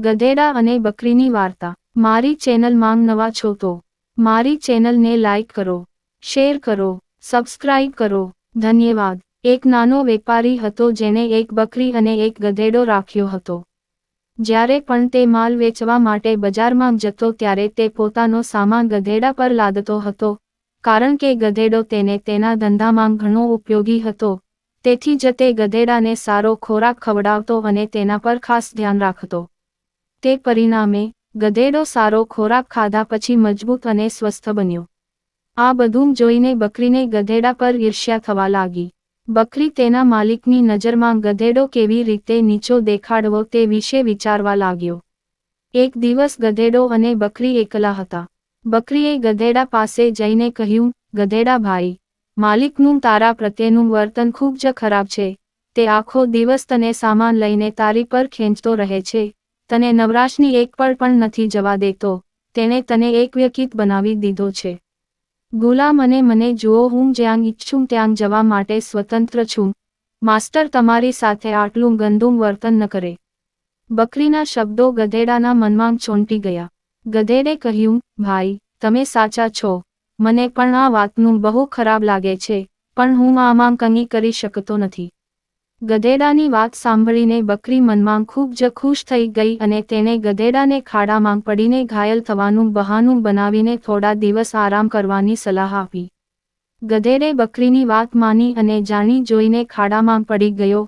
ગધેડા અને બકરીની વાર્તા. મારી ચેનલ માંગ નવા છો તો મારી ચેનલને લાઇક કરો, શેર કરો, સબસ્ક્રાઇબ કરો. ધન્યવાદ. એક નાનો વેપારી હતો જેને એક બકરી અને એક ગધેડો રાખ્યો હતો. જ્યારે પણ તે માલ વેચવા માટે બજારમાં જતો ત્યારે તે પોતાનો સામાન ગધેડા પર લાદતો હતો, કારણ કે ગધેડો તેને તેના ધંધામાં ઘણો ઉપયોગી હતો. તેથી જ તે ગધેડાને સારો ખોરાક ખવડાવતો અને તેના પર ખાસ ધ્યાન રાખતો. તે પરિણામે, ગધેડો સારો ખોરાક ખાધા પછી મજબૂત અને સ્વસ્થ બન્યો. આ બધું જોઈને બકરીને ગધેડા પર ઈર્ષ્યા થવા લાગી. બકરી તેના માલિકની નજરમાં ગધેડો કેવી રીતે નીચો દેખાડવો તે વિશે વિચારવા લાગ્યો. એક દિવસ ગધેડો અને બકરી એકલા હતા. બકરીએ ગધેડા પાસે જઈને કહ્યું, ગધેડા ભાઈ, માલિકનું તારા પ્રત્યેનું વર્તન ખૂબ જ ખરાબ છે. તે આખો દિવસ તને સામાન લઈને તારી પર ખેંચતો રહે છે. તને નવરાશની એક પળ પણ નથી જવા દેતો તેને તને એક વ્યકિત બનાવી દીધો છે. ગુલામ અને મને જુઓ, હું જ્યાં ઈચ્છું ત્યાં જવા માટે સ્વતંત્ર છું. માસ્ટર તમારી સાથે આટલું ગંદું વર્તન ન કરે. બકરીના શબ્દો ગધેડાના મનમાં ચોંટી ગયા. ગધેડે કહ્યું, ભાઈ, તમે સાચા છો. મને પણ આ વાતનું બહુ ખરાબ લાગે છે, પણ હું આમાં કંઈ કરી શકતો નથી. ગધેડાની વાત સાંભળીને બકરી મનમાં ખૂબ જ ખુશ થઈ ગઈ અને તેણે ગધેડાને ખાડામાં પડીને ઘાયલ થવાનું બહાનું બનાવીને થોડા દિવસ આરામ કરવાની સલાહ આપી. ગધેડે બકરીની વાત માની અને જાણી જોઈને ખાડામાં પડી ગયો,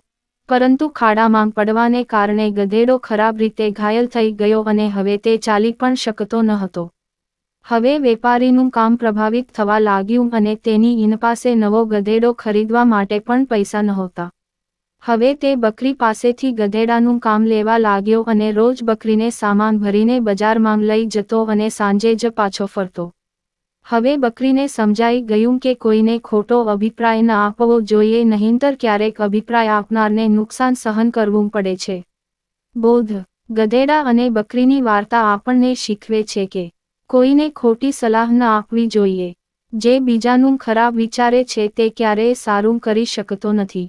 પરંતુ ખાડામાં પડવાને કારણે ગધેડો ખરાબ રીતે ઘાયલ થઈ ગયો અને હવે તે ચાલી પણ શકતો ન હતો. હવે વેપારીનું કામ પ્રભાવિત થવા લાગ્યું અને તેની ઇન પાસે નવો ગધેડો ખરીદવા માટે પણ પૈસા નહોતા. હવે તે બકરી પાસેથી ગધેડાનું કામ લેવા લાગ્યો અને રોજ બકરીને સામાન ભરીને બજારમાં લઈ જતો અને સાંજે જ પાછો ફરતો. હવે બકરીને સમજાઈ ગયું કે કોઈને ખોટો અભિપ્રાય ન આપવો જોઈએ, નહીંતર ક્યારેક અભિપ્રાય આપનારને નુકસાન સહન કરવું પડે છે. બોધ. ગધેડા અને બકરીની વાર્તા આપણને શીખવે છે કે કોઈને ખોટી સલાહ ન આપવી જોઈએ. જે બીજાનું ખરાબ વિચારે છે તે ક્યારેય સારું કરી શકતો નથી.